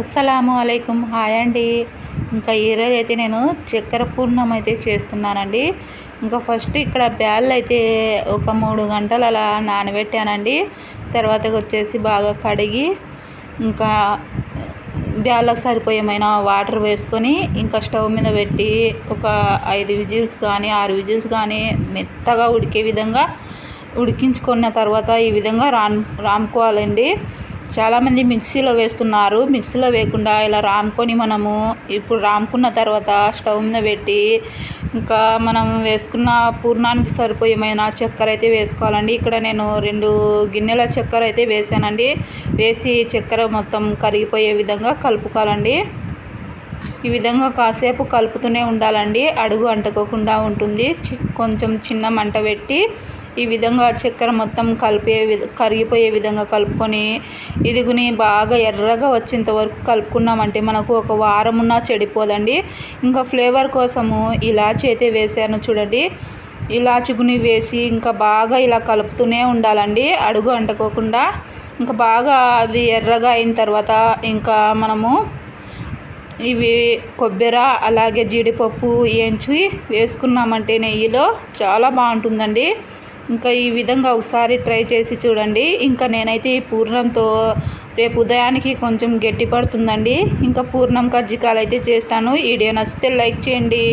అస్సలాము అలైకుం. హాయ్ అండి. ఇంకా ఈరోజు అయితే నేను చక్కెర పూర్ణం అయితే చేస్తున్నానండి. ఇంకా ఫస్ట్ ఇక్కడ బ్యాళ్ళు అయితే ఒక మూడు గంటలు అలా నానబెట్టానండి. తర్వాత వచ్చేసి బాగా కడిగి ఇంకా బ్యాళ్ళకు సరిపోయేమైనా వాటర్ వేసుకొని ఇంకా స్టవ్ మీద పెట్టి ఒక ఐదు విజిల్స్ కానీ ఆరు విజిల్స్ కానీ మెత్తగా ఉడికే విధంగా ఉడికించుకున్న తర్వాత ఈ విధంగా రామ్ రామ్కోవాలండి చాలామంది మిక్సీలో వేస్తున్నారు. మిక్సీలో వేయకుండా ఇలా రామ్కొని మనము ఇప్పుడు రాముకున్న తర్వాత స్టవ్ మీద పెట్టి ఇంకా మనం వేసుకున్న పూర్ణానికి సరిపోయేమైనా చక్కెర అయితే వేసుకోవాలండి. ఇక్కడ నేను రెండు గిన్నెల చక్కెర అయితే వేసానండి వేసి చక్కెర మొత్తం కరిగిపోయే విధంగా కలుపుకోవాలండి. ఈ విధంగా కాసేపు కలుపుతూనే ఉండాలండి. అడుగు అంటుకోకుండా ఉంటుంది. కొంచెం చిన్న మంట పెట్టి ఈ విధంగా చక్కెర మొత్తం కలిపే కరిగిపోయే విధంగా కలుపుకొని ఇదిగుని బాగా ఎర్రగా వచ్చేంత వరకు కలుపుకున్నామంటే మనకు ఒక వారం ఉన్నా చెడిపోదండి. ఇంకా ఫ్లేవర్ కోసము ఇలాచి అయితే వేసాను చూడండి. ఇలాచుకుని వేసి ఇంకా బాగా ఇలా కలుపుతూనే ఉండాలండి. అడుగు అంటుకోకుండా ఇంకా బాగా అది ఎర్రగా అయిన తర్వాత ఇంకా మనము ఇవి కొబ్బరి అలాగే జీడిపప్పు వేయించి వేసుకున్నామంటే నెయ్యిలో చాలా బాగుంటుందండి. ఇంకా ఈ విధంగా ఒకసారి ట్రై చేసి చూడండి. ఇంకా నేనైతే ఈ పూర్ణంతో రేపు ఉదయానికి కొంచెం గట్టి పడుతుందండి ఇంకా పూర్ణం కర్జికాలు అయితే చేస్తాను. వీడియో నచ్చితే లైక్ చేయండి.